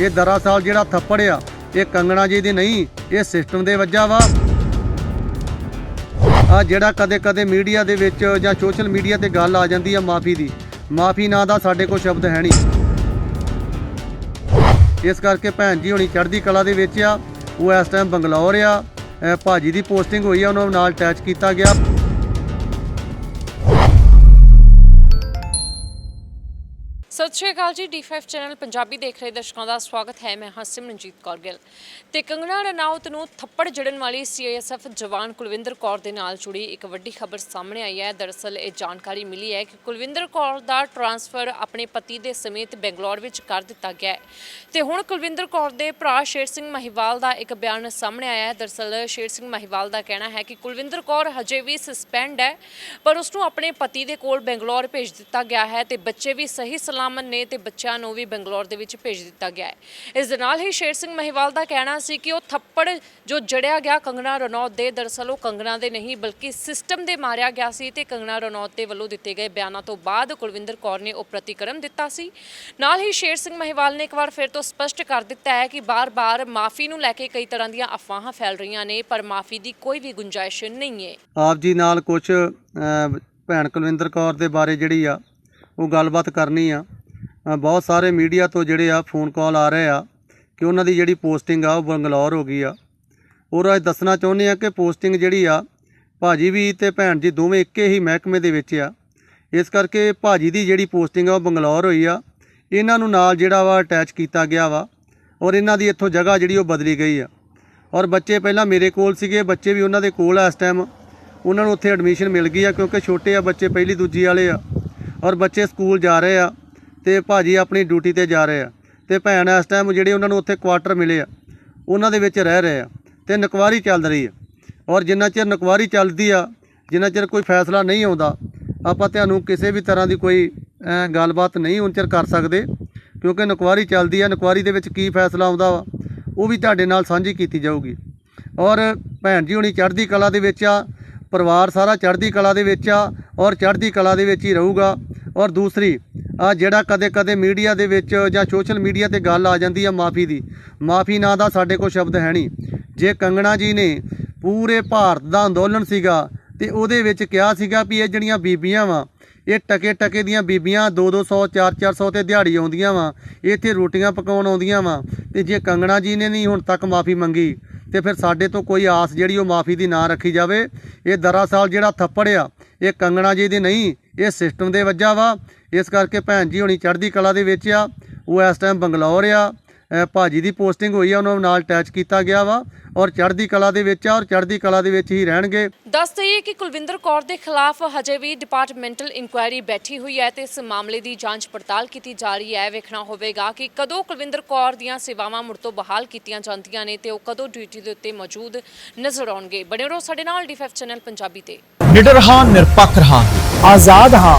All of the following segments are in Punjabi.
ਇਹ ਦਰਅਸਲ ਜਿਹੜਾ ਥੱਪੜ ਆ, ਇਹ ਕੰਗਣਾ ਜੀ ਦੀ ਨਹੀਂ, ਇਹ ਸਿਸਟਮ ਦੇ ਵੱਜਾ ਵਾ। ਆ ਜਿਹੜਾ ਕਦੇ ਕਦੇ ਮੀਡੀਆ ਦੇ ਵਿੱਚ ਜਾਂ ਸੋਸ਼ਲ ਮੀਡੀਆ ਤੇ ਗੱਲ ਆ ਜਾਂਦੀ ਆ ਮਾਫੀ ਦੀ। ਮਾਫੀ ਨਾਂ ਦਾ ਸਾਡੇ ਕੋਲ ਸ਼ਬਦ ਹੈ ਨਹੀਂ। ਇਸ ਕਰਕੇ ਭੈਣ ਜੀ ਹੁਣੀ ਚੜ੍ਹਦੀ ਕਲਾ ਦੇ ਵਿੱਚ ਆ। ਉਹ ਇਸ ਟਾਈਮ ਬੰਗਲੌਰ ਆ। ਅਹ ਭਾਜੀ ਦੀ ਪੋਸਟਿੰਗ ਹੋਈ ਆ, ਉਹਨਾਂ ਨਾਲ ਅਟੈਚ ਕੀਤਾ ਗਿਆ। ਸਤਿ ਸ਼੍ਰੀ ਅਕਾਲ ਜੀ D5 ਚੈਨਲ ਪੰਜਾਬੀ ਦੇਖ ਰਹੇ ਦਰਸ਼ਕਾਂ ਦਾ ਸਵਾਗਤ ਹੈ। ਮੈਂ ਹਾਂ ਸਿਮਰਨਜੀਤ ਕੌਰ ਗਿੱਲ। ਤੇ ਕੰਗਣਾ ਰਣਾਉਤ ਨੂੰ ਥੱਪੜ ਜੜਨ ਵਾਲੀ CISF ਜਵਾਨ ਕੁਲਵਿੰਦਰ ਕੌਰ ਦੇ ਨਾਲ ਜੁੜੀ ਇੱਕ ਵੱਡੀ ਖਬਰ ਸਾਹਮਣੇ ਆਈ ਹੈ। ਦਰਅਸਲ ਇਹ ਜਾਣਕਾਰੀ ਮਿਲੀ ਹੈ ਕਿ ਕੁਲਵਿੰਦਰ ਕੌਰ ਦਾ ਟ੍ਰਾਂਸਫਰ ਆਪਣੇ ਪਤੀ ਦੇ ਸਮੇਤ ਬੈਂਗਲੌਰ ਵਿੱਚ ਕਰ ਦਿੱਤਾ ਗਿਆ ਹੈ। ਤੇ ਹੁਣ ਕੁਲਵਿੰਦਰ ਕੌਰ ਦੇ ਭਰਾ ਸ਼ੇਰ ਸਿੰਘ ਮਹੀਵਾਲ ਦਾ ਇੱਕ ਬਿਆਨ ਸਾਹਮਣੇ ਆਇਆ ਹੈ। ਦਰਅਸਲ ਸ਼ੇਰ ਸਿੰਘ ਮਹੀਵਾਲ ਦਾ ਕਹਿਣਾ ਹੈ ਕਿ ਕੁਲਵਿੰਦਰ ਕੌਰ ਹਜੇ ਵੀ ਸਸਪੈਂਡ ਹੈ, ਪਰ ਉਸ ਨੂੰ ਆਪਣੇ ਪਤੀ ਦੇ ਕੋਲ ਬੈਂਗਲੌਰ ਭੇਜ ਦਿੱਤਾ ਗਿਆ ਹੈ ਤੇ ਬੱਚੇ ਵੀ ਸਹੀ ਸਲਾਮਤ ਨੇ ਤੇ ਬੱਚਿਆਂ ਨੂੰ ਵੀ ਬੰਗਲੌਰ ਦੇ ਵਿੱਚ ਭੇਜ ਦਿੱਤਾ ਗਿਆ ਹੈ। ਇਸ ਦੇ ਨਾਲ ਹੀ ਸ਼ੇਰ ਸਿੰਘ ਮਹਿਵਾਲ ਦਾ ਕਹਿਣਾ ਸੀ ਕਿ ਉਹ ਥੱਪੜ ਜੋ ਜੜਿਆ ਗਿਆ ਕੰਗਣਾ ਰਣੌਤ ਦੇ ਦਰਅਸਲ ਉਹ ਕੰਗਣਾ ਦੇ ਨਹੀਂ, ਬਲਕਿ ਸਿਸਟਮ ਦੇ ਮਾਰਿਆ ਗਿਆ ਸੀ ਤੇ ਕੰਗਣਾ ਰਣੌਤ ਦੇ ਵੱਲੋਂ ਦਿੱਤੇ ਗਏ ਬਿਆਨਾਂ ਤੋਂ ਬਾਅਦ ਕੁਲਵਿੰਦਰ ਕੌਰ ਨੇ ਉਹ ਪ੍ਰਤੀਕਰਮ ਦਿੱਤਾ ਸੀ। ਨਾਲ ਹੀ ਸ਼ੇਰ ਸਿੰਘ ਮਹਿਵਾਲ ਨੇ ਇੱਕ ਵਾਰ ਫਿਰ ਤੋਂ ਸਪਸ਼ਟ ਕਰ ਦਿੱਤਾ ਹੈ ਕਿ ਬਾਰ-ਬਾਰ ਮਾਫੀ ਨੂੰ ਲੈ ਕੇ ਕਈ ਤਰ੍ਹਾਂ ਦੀਆਂ ਅਫਵਾਹਾਂ ਫੈਲ ਰਹੀਆਂ ਨੇ, ਪਰ ਮਾਫੀ ਦੀ ਕੋਈ ਵੀ ਗੁੰਜਾਇਸ਼ ਨਹੀਂ ਹੈ। ਆਪ ਜੀ ਨਾਲ ਕੁਝ ਭੈਣ ਕੁਲਵਿੰਦਰ ਕੌਰ ਦੇ ਬਾਰੇ ਜਿਹੜੀ ਆ, ਉਹ ਗੱਲਬਾਤ ਕਰਨੀ ਆ। ਬਹੁਤ ਸਾਰੇ ਮੀਡੀਆ ਤੋਂ ਜਿਹੜੇ ਆ ਫੋਨ ਕਾਲ ਆ ਰਹੇ ਆ ਕਿ ਉਹਨਾਂ ਦੀ ਜਿਹੜੀ ਪੋਸਟਿੰਗ ਆ ਉਹ ਬੰਗਲੌਰ ਹੋ ਗਈ ਆ। ਔਰ ਅੱਜ ਦੱਸਣਾ ਚਾਹੁੰਦੇ ਆ ਕਿ ਪੋਸਟਿੰਗ ਜਿਹੜੀ ਆ, ਭਾਜੀ ਵੀ ਤੇ ਭੈਣ ਜੀ ਦੋਵੇਂ ਇੱਕੇ ਹੀ ਮਹਿਕਮੇ ਦੇ ਵਿੱਚ ਆ। ਇਸ ਕਰਕੇ ਭਾਜੀ ਦੀ ਜਿਹੜੀ ਪੋਸਟਿੰਗ ਆ ਉਹ ਬੰਗਲੌਰ ਹੋਈ ਆ। ਇਹਨਾਂ ਨੂੰ ਨਾਲ ਜਿਹੜਾ ਵਾ ਅਟੈਚ ਕੀਤਾ ਗਿਆ ਵਾ ਔਰ ਇਹਨਾਂ ਦੀ ਇੱਥੋਂ ਜਗ੍ਹਾ ਜਿਹੜੀ ਉਹ ਬਦਲੀ ਗਈ ਆ। ਔਰ ਬੱਚੇ ਪਹਿਲਾਂ ਮੇਰੇ ਕੋਲ ਸੀਗੇ, ਬੱਚੇ ਵੀ ਉਹਨਾਂ ਦੇ ਕੋਲ ਆ ਇਸ ਟਾਈਮ ਉਹਨਾਂ ਨੂੰ ਉੱਥੇ ਐਡਮਿਸ਼ਨ ਮਿਲ ਗਈ ਆ ਕਿਉਂਕਿ ਛੋਟੇ ਆ ਬੱਚੇ, ਪਹਿਲੀ ਦੂਜੀ ਵਾਲੇ ਆ। ਔਰ ਬੱਚੇ ਸਕੂਲ ਜਾ ਰਹੇ ਆ। ਤੇ ਭਾਜੀ ਆਪਣੀ ਡਿਊਟੀ ਤੇ ਜਾ ਰਹੇ ਆ। ਤੇ ਭੈਣ ਇਸ ਟਾਈਮ ਜਿਹੜੇ ਉਹਨਾਂ ਨੂੰ ਉੱਥੇ ਕੁਆਟਰ ਮਿਲੇ ਆ, ਉਹਨਾਂ ਦੇ ਵਿੱਚ ਰਹਿ ਰਹੇ ਆ ਤੇ ਨਕਵਾਰੀ ਚੱਲ ਰਹੀ ਆ। ਔਰ ਜਿੰਨਾ ਚਿਰ ਨਕਵਾਰੀ ਚੱਲਦੀ ਆ, ਜਿੰਨਾ ਚਿਰ ਕੋਈ ਫੈਸਲਾ ਨਹੀਂ ਆਉਂਦਾ, ਆਪਾਂ ਤੁਹਾਨੂੰ ਕਿਸੇ ਵੀ ਤਰ੍ਹਾਂ ਦੀ ਕੋਈ ਗੱਲਬਾਤ ਨਹੀਂ ਹੁਣ ਚਿਰ ਕਰ ਸਕਦੇ, ਕਿਉਂਕਿ ਨਕਵਾਰੀ ਚੱਲਦੀ ਆ, ਨਕਵਾਰੀ ਦੇ ਵਿੱਚ ਕੀ ਫੈਸਲਾ ਆਉਂਦਾ ਵਾ, ਉਹ ਵੀ ਤੁਹਾਡੇ ਨਾਲ ਸਾਂਝੀ ਕੀਤੀ ਜਾਊਗੀ। ਔਰ ਭੈਣ ਜੀ ਹੁਣੀ ਚੜ੍ਹਦੀ ਕਲਾ ਦੇ ਵਿੱਚ ਆ, ਪਰਿਵਾਰ ਸਾਰਾ ਚੜ੍ਹਦੀ ਕਲਾ ਦੇ ਵਿੱਚ ਆ, ਔਰ ਚੜ੍ਹਦੀ ਕਲਾ ਦੇ ਵਿੱਚ ਹੀ ਰਹੂਗਾ। ਔਰ ਦੂਸਰੀ ਆ ਜਿਹੜਾ ਕਦੇ ਕਦੇ ਮੀਡੀਆ ਦੇ ਵਿੱਚ ਜਾਂ ਸੋਸ਼ਲ ਮੀਡੀਆ ਤੇ ਗੱਲ ਆ ਜਾਂਦੀ ਆ ਮਾਫੀ ਦੀ। ਮਾਫੀ ਨਾਂ ਦਾ ਸਾਡੇ ਕੋਲ ਸ਼ਬਦ ਹੈ ਨਹੀਂ। ਜੇ ਕੰਗਣਾ ਜੀ ਨੇ ਪੂਰੇ ਭਾਰਤ ਦਾ ਅੰਦੋਲਨ ਸੀਗਾ ਤੇ ਉਹਦੇ ਵਿੱਚ ਕਿਹਾ ਸੀਗਾ ਵੀ ਇਹ ਜਿਹੜੀਆਂ ਬੀਬੀਆਂ ਵਾ, ਇਹ ਟਕੇ ਟਕੇ ਦੀਆਂ ਬੀਬੀਆਂ 2-200 4-400 ਤੇ ਦਿਹਾੜੀ ਆਉਂਦੀਆਂ ਵਾ, ਇੱਥੇ ਰੋਟੀਆਂ ਪਕਾਉਣ ਆਉਂਦੀਆਂ ਵਾ ਤੇ ਜੇ ਕੰਗਣਾ ਜੀ ਨੇ ਨਹੀਂ ਹੁਣ ਤੱਕ ਮਾਫੀ ਮੰਗੀ ਤੇ ਫਿਰ ਸਾਡੇ ਤੋਂ ਕੋਈ ਆਸ ਜਿਹੜੀ ਉਹ ਮਾਫੀ ਦੀ ਨਾ ਰੱਖੀ ਜਾਵੇ, ਇਹ ਦਰਅਸਲ ਜਿਹੜਾ ਥੱਪੜ ਆ ਇਹ ਕੰਗਣਾ ਜੀ ਦੀ ਨਹੀਂ, ਇਹ ਸਿਸਟਮ ਦੇ ਵੱਜਾ ਵਾ। ਇਸ ਕਰਕੇ ਭੈਣ ਜੀ ਹੋਣੀ ਚੜ੍ਹਦੀ ਕਲਾ ਦੇ ਵਿੱਚ ਆ। ਉਹ ਇਸ ਟਾਈਮ ਬੰਗਲੌਰ ਆ। ਭਾਜੀ ਦੀ ਪੋਸਟਿੰਗ ਹੋਈ ਆ ਉਹਨਾਂ ਨੂੰ ਨਾਲ ਅਟੈਚ ਕੀਤਾ ਗਿਆ ਵਾ ਔਰ ਚੜ੍ਹਦੀ ਕਲਾ ਦੇ ਵਿੱਚ ਆ ਔਰ ਚੜ੍ਹਦੀ ਕਲਾ ਦੇ ਵਿੱਚ ਹੀ ਰਹਿਣਗੇ। ਦੱਸ ਦਈਏ ਕਿ ਕੁਲਵਿੰਦਰ ਕੌਰ ਦੇ ਖਿਲਾਫ ਹਜੇ ਵੀ ਡਿਪਾਰਟਮੈਂਟਲ ਇਨਕੁਆਇਰੀ ਬੈਠੀ ਹੋਈ ਹੈ ਤੇ ਇਸ ਮਾਮਲੇ ਦੀ ਜਾਂਚ ਪੜਤਾਲ ਕੀਤੀ ਜਾ ਰਹੀ ਹੈ। ਵੇਖਣਾ ਹੋਵੇਗਾ ਕਿ ਕਦੋਂ ਕੁਲਵਿੰਦਰ ਕੌਰ ਦੀਆਂ ਸੇਵਾਵਾਂ ਮੁੜ ਤੋਂ ਬਹਾਲ ਕੀਤੀਆਂ ਜਾਂਦੀਆਂ ਨੇ ਤੇ ਉਹ ਕਦੋਂ ਡਿਊਟੀ ਦੇ ਉੱਤੇ ਮੌਜੂਦ ਨਜ਼ਰ ਆਉਣਗੇ। ਬਣੇ ਰਹੋ ਸਾਡੇ ਨਾਲ ਡੀ5 ਚੈਨਲ ਪੰਜਾਬੀ ਤੇ। ਨਿਡਰ ਹਾਂ ਨਿਰਪੱਖ ਰਹਾਂਗੇ। ਆਜ਼ਾਦ ਹਾਂ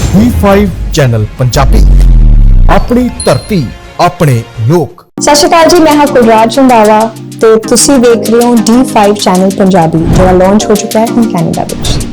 D5 ਚੈਨਲ ਪੰਜਾਬੀ। ਆਪਣੀ ਧਰਤੀ, ਆਪਣੇ ਲੋਕ। ਸਤਿ ਸ਼੍ਰੀ ਅਕਾਲ ਜੀ, ਮੈਂ ਹਾਂ ਕੁਲਰਾਜ ਰੰਧਾਵਾ ਤੇ ਤੁਸੀਂ ਵੇਖ ਰਹੇ ਹੋ D5 ਚੈਨਲ ਪੰਜਾਬੀ, ਜਿਹੜਾ ਲਾਂਚ ਹੋ ਚੁੱਕਾ ਹੈ ਹੁਣ ਕੈਨੇਡਾ ਵਿੱਚ।